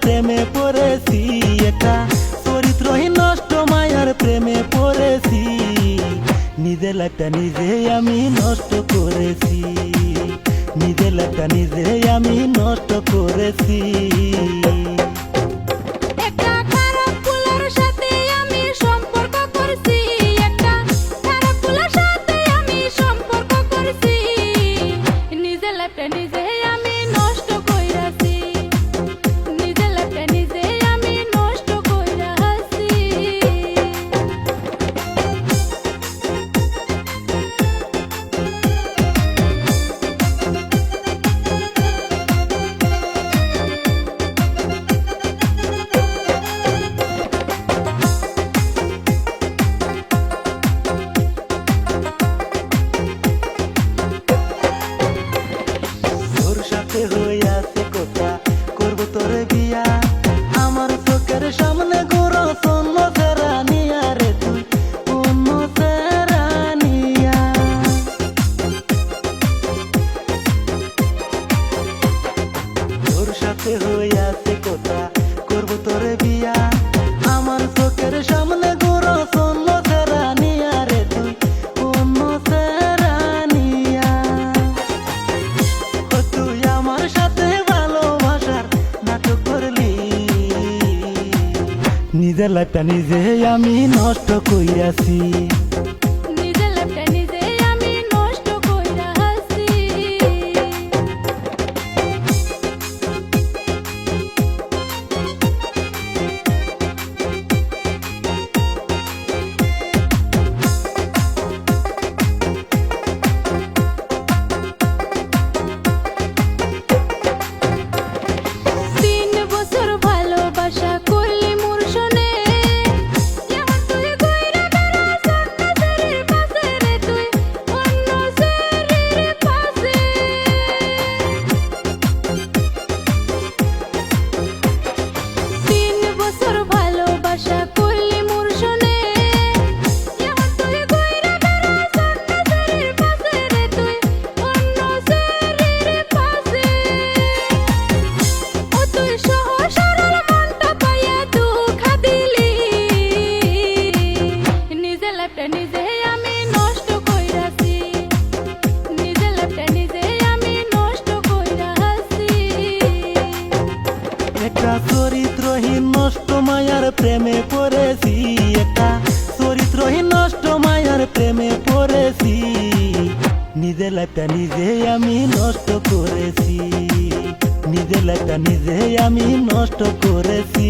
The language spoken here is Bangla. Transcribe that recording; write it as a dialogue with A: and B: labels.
A: প্রেমে পড়েছি এটা। চরিত্রহীন নষ্ট মায়ার প্রেমে পড়েছি। নিজের লাইফটা নিজে আমি নষ্ট করেছি। নিজের লাইফটা নিজে আমি নষ্ট করেছি।
B: সাথে
A: হইয়াছে কথা করব তোরে বিয়া। আমার চোখের সামনে গোড়া শূন্য রানিয়া রে তুই অন্য রানিয়া ও তুই আমার সাথে ভালোবাসার নাটক করলি। নিজের লাইফটা নিজে আমি নষ্ট কইরাছি মায়ার প্রেমে পড়েছি একটা। চরিত্রহীন নষ্ট মায়ার প্রেমে পড়েছি। নিজের লাইফটা নিজে আমি নষ্ট করেছি। নিজের লাইফটা নিজে আমি নষ্ট করেছি।